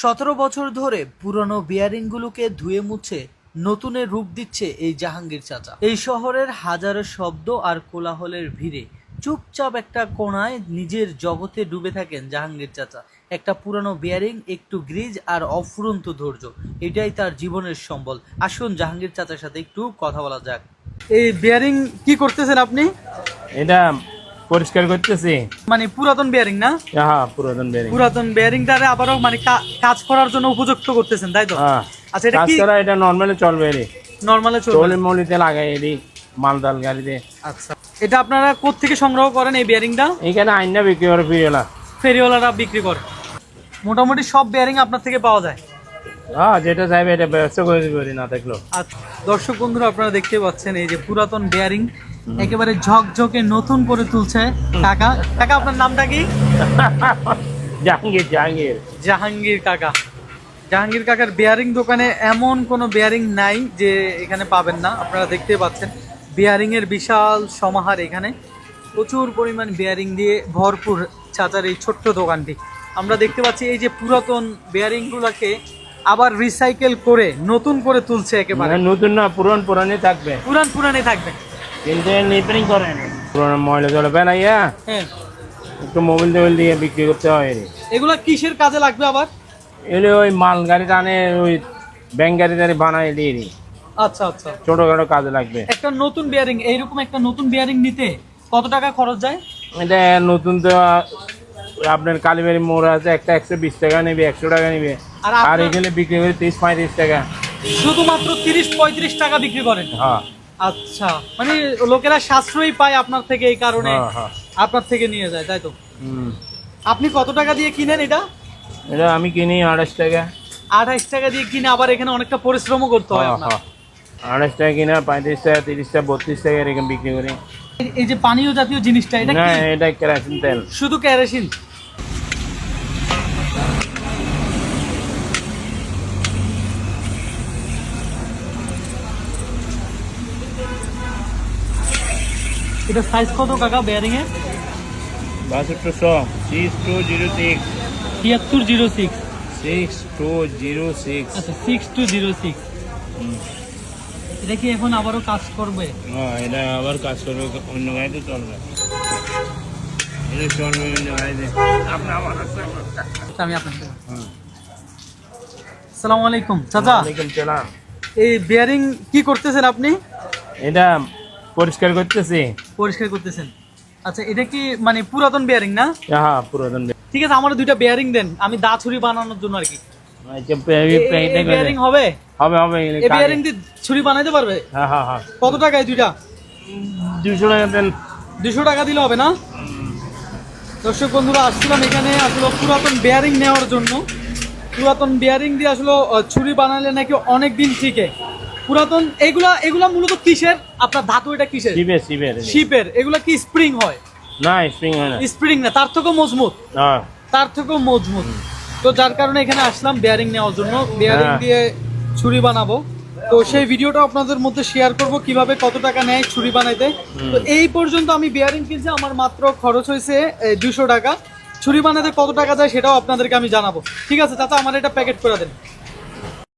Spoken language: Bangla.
সতেরো বছর ধরে পুরনো বিয়ারিংগুলোকে ধুয়ে মুছে নতুনের রূপ দিচ্ছে এই জাহাঙ্গীর চাচা। এই শহরের হাজারো শব্দ আর কোলাহলের ভিড়ে চুপচাপ একটা কোণায় নিজের জগতে ডুবে থাকেন জাহাঙ্গীর চাচা। একটা পুরনো বিয়ারিং একটু গ্রিজ আর অফুরন্ত ধৈর্য, এটাই তার জীবনের সম্বল। আসুন জাহাঙ্গীর চাচার সাথে একটু কথা বলা যাক। এই বিয়ারিং কি করতেছেন আপনি? এটা পরিষ্কার করতেছি। মানে পুরাতন বিয়ারিং না? হ্যাঁ পুরাতন বেরিং পুরাতন বিয়ারিংটারে আবারও মানে কাজ করার জন্য উপযুক্ত করতেছেন তাই তো? হ্যাঁ। আচ্ছা এটা কাজ কি করা এটা নর্মালি চলবে রে নর্মালে চলবে। চলি মলিতে লাগাই এরি মালদাল গাড়িতে। আচ্ছা। এটা আপনারা কোত্থেকে সংগ্রহ করেন এই বিয়ারিংটা এখানে আইনা বিক্রি করে ফিরিলা ফেরিওয়ালারা বিক্রি করে। মোটামুটি সব বিয়ারিং আপনার থেকে পাওয়া যায়? হ্যাঁ যেটা চাইবে এটা ব্যবসা করে দিবে না থাকল আচ্ছা। দর্শক বন্ধুরা আপনারা দেখতে পাচ্ছেন এই যে পুরাতন বিয়ারিং একেবারে ঝকঝকে নতুন করে তুলছে কাকা। কাকা আপনার নামটা কি? জাহাঙ্গীর জাহাঙ্গীর। জাহাঙ্গীর কাকা। জাহাঙ্গীর কাকার বিয়ারিং দোকানে এমন কোনো বিয়ারিং নাই যে এখানে পাবেন না। আপনারা দেখতে পাচ্ছেন বিয়ারিং এর বিশাল সমাহার এখানে। প্রচুর পরিমাণ বিয়ারিং দিয়ে ভরপুর চাচার এই ছোট্ট দোকানটি। আমরা দেখতে পাচ্ছি এই যে পুরাতন বিয়ারিং গুলাকে আবার রিসাইকেল করে নতুন করে তুলছে একেবারে। নতুন না পুরান পুরানই থাকবে। পুরান পুরানে থাকবে। পুরান ময়লা জলে হ্যাঁ? একটু মোবাইল টোবাইল দিয়ে বিক্রি করতে হয় রে। কিসের কাজে লাগবে আবার? এলে ওই মাল গাড়ি টানে ওই ব্যাংক গাড়ি টাড়ি বানাই দিয়ে আচ্ছা আচ্ছা। ছোটখাটো কাজে লাগবে। একটা নতুন বিয়ারিং এইরকম একটা নতুন বিয়ারিং নিতে কত টাকা খরচ যায়? এটা নতুন তো আপনার কালীবাড়ি মোড় আছে একটা একশো বিশ টাকা নেবে একশো টাকা নেবে। আর আর এখানে বিক্রি করে তিরিশ পঁয়ত্রিশ টাকা। শুধুমাত্র তিরিশ পঁয়ত্রিশ টাকা বিক্রি করেন? হ্যাঁ। আচ্ছা। মানে লোকেরা সাশ্রয়ী পায় আপনার থেকে এই কারণে হ্যাঁ হ্যাঁ। আপনার থেকে নিয়ে যায় তাই তো? আপনি কত টাকা দিয়ে কিনেন এটা? এটা আমি কিনি আড়াইশ টাকা। আঠাইশ টাকা দিয়ে কিনে আবার এখানে অনেকটা পরিশ্রমও করতে হয় হ্যাঁ আপনার। আড়াইশ টাকা কিনা পঁয়ত্রিশ টাকা তিরিশ টাকা বত্রিশ টাকা এরকম বিক্রি করি। এই- যে পানীয় জাতীয় জিনিসটা এটা না এটা কেরাসিন তেল। শুধু ক্যারাসিন এটা সাইজ কত কাকা বেয়ারিং এর বাষট্টিশো সিক্স টু জিরো সিক্স তিয়াত্তর zero six six two zero six আচ্ছা সিক্স টু জিরো সিক্স এটা কি এখন আবারও কাজ করবে? হ্যাঁ এটা আবার কাজ করবে অন্য গাড়িতে চলবে। এটা চলবে অন্য গাড়িতে। আপনার আছে আচ্ছা, আমি আপনার হুম। আসসালামু আলাইকুম চাচা। সালাম। এই বিয়ারিং কি করতেছেন আপনি? এটা পরিষ্কার করতেছি। পরিষ্কার করতেছেন। আচ্ছা এটা কি মানে পুরাতন বিয়ারিং না? হ্যাঁ পুরাতন ঠিক আছে আমার দুইটা বিয়ারিং দেন। আমি দা ছুরি বানানোর জন্য আর কি। পে- এই- এই- এই- বিয়ারিং হবে? হবে হবে এই এই দিয়ে ছুরি বানাইতে পারবে? হ্যাঁ হ্যাঁ হ্যাঁ। কত টাকায় দুইটা? দুশো টাকা দেন। দুশো টাকা দিলে হবে না? দর্শক বন্ধুরা আসছিলাম এখানে আসলে পুরাতন বেয়ারিং নেওয়ার জন্য। পুরাতন বেয়ারিং দিয়ে আসলে ছুরি বানালে নাকি অনেক দিন টিকে। পুরাতন এগুলা এগুলা মূলত কিসের? আপনার ধাতু এটা কিসের? শিবের শিবের শিপের। এগুলা কি স্প্রিং হয়? না স্প্রিং হয় না। স্প্রিং না তার থেকেও মজবুত। হ্যাঁ তার থেকেও মজবুত। তো যার কারণে এখানে আসলাম বেয়ারিং নেওয়ার জন্য। বেয়ারিং হ্যাঁ। দিয়ে ছুরি বানাবো। তো সেই ভিডিওটা আপনাদের মধ্যে শেয়ার করব কীভাবে কত টাকা নেয় ছুরি বানাইতে। তো এই পর্যন্ত আমি বেয়ারিং কিনছি আমার মাত্র খরচ হয়েছে দুশো টাকা। ছুরি বানাতে কত টাকা যায় সেটাও আপনাদেরকে আমি জানাব। ঠিক আছে চাচা আমার এটা প্যাকেট করে দেন।